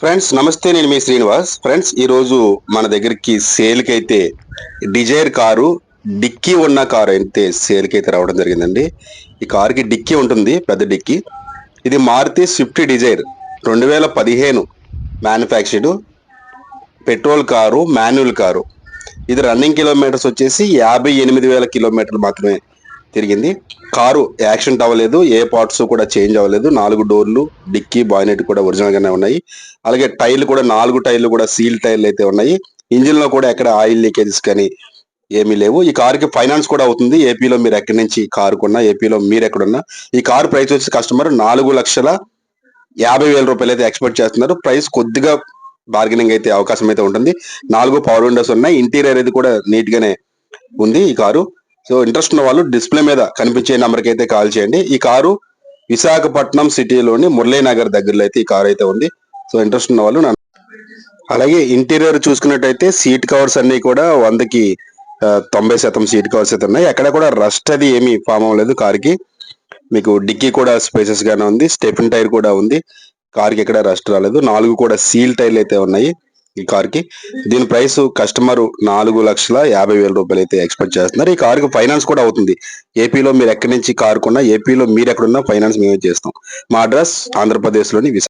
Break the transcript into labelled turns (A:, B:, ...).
A: Friends నమస్తే నేను మీ Srinivas. Friends ఈరోజు మన దగ్గరికి సేల్కి అయితే డిజైర్ కారు డిక్కీ ఉన్న కారు అయితే సేల్కి అయితే రావడం జరిగిందండి. ఈ కారుకి డిక్కీ ఉంటుంది పెద్ద డిక్కీ. ఇది మారుతి స్విఫ్ట్ డిజైర్ రెండు వేల పదిహేను manufactured petrol car manual car. ఇది రన్నింగ్ కిలోమీటర్స్ వచ్చేసి యాభై ఎనిమిది వేల కిలోమీటర్లు మాత్రమే తిరిగింది. కారు యాక్సిడెంట్ అవ్వలేదు ఏ పార్ట్స్ కూడా చేంజ్ అవ్వలేదు. నాలుగు డోర్లు డిక్కీ బాయినెట్ కూడా ఒరిజినల్ గానే ఉన్నాయి. అలాగే టైర్లు కూడా నాలుగు టైర్లు కూడా సీల్ టైర్లు అయితే ఉన్నాయి. ఇంజిన్లో కూడా ఎక్కడ ఆయిల్ లీకేజెస్ కానీ ఏమీ లేవు. ఈ కారుకి ఫైనాన్స్ కూడా అవుతుంది. ఏపీలో మీరు ఎక్కడి నుంచి కారు కొన్నా ఏపీలో మీరు ఎక్కడున్నా ఈ కారు ప్రైస్ వచ్చి కస్టమర్ నాలుగు లక్షల యాభై వేల రూపాయలు అయితే ఎక్స్పెక్ట్ చేస్తున్నారు. ప్రైస్ కొద్దిగా బార్గెనింగ్ అయితే అవకాశం అయితే ఉంటుంది. నాలుగు పవర్ విండోస్ ఉన్నాయి. ఇంటీరియర్ అనేది కూడా నీట్ గానే ఉంది ఈ కారు. సో ఇంట్రెస్ట్ ఉన్న వాళ్ళు డిస్ప్లే మీద కనిపించే నెంబర్కి అయితే కాల్ చేయండి. ఈ కారు విశాఖపట్నం సిటీలోని మురళీనగర్ దగ్గరలో అయితే ఈ కారు అయితే ఉంది. సో ఇంట్రెస్ట్ ఉన్న వాళ్ళు అలాగే ఇంటీరియర్ చూసుకున్నట్టయితే సీట్ కవర్స్ అన్ని కూడా వందకి తొంభై శాతం సీట్ కవర్స్ అయితే ఉన్నాయి. ఎక్కడ కూడా రస్ట్ అది ఏమీ ఫామ్ అవ్వలేదు కార్కి. మీకు డిక్కీ కూడా స్పేసెస్ గానే ఉంది. స్టెఫిన్ టైర్ కూడా ఉంది. కార్కి ఎక్కడ రస్ట్ రాలేదు. నాలుగు కూడా సీల్ టైర్లు అయితే ఉన్నాయి. ఈ కార్కి. దీని ప్రైస్ కస్టమర్ నాలుగు లక్షల యాభై వేల రూపాయలు అయితే ఎక్స్పెక్ట్ చేస్తున్నారు. ఈ కార్కి ఫైనాన్స్ కూడా అవుతుంది. ఏపీలో మీరు ఎక్కడి నుంచి కారు కొన్నా ఏపీలో మీరు ఎక్కడున్నా ఫైనాన్స్ మేమే చేస్తాం. మా అడ్రస్ ఆంధ్రప్రదేశ్లోని విశాఖ.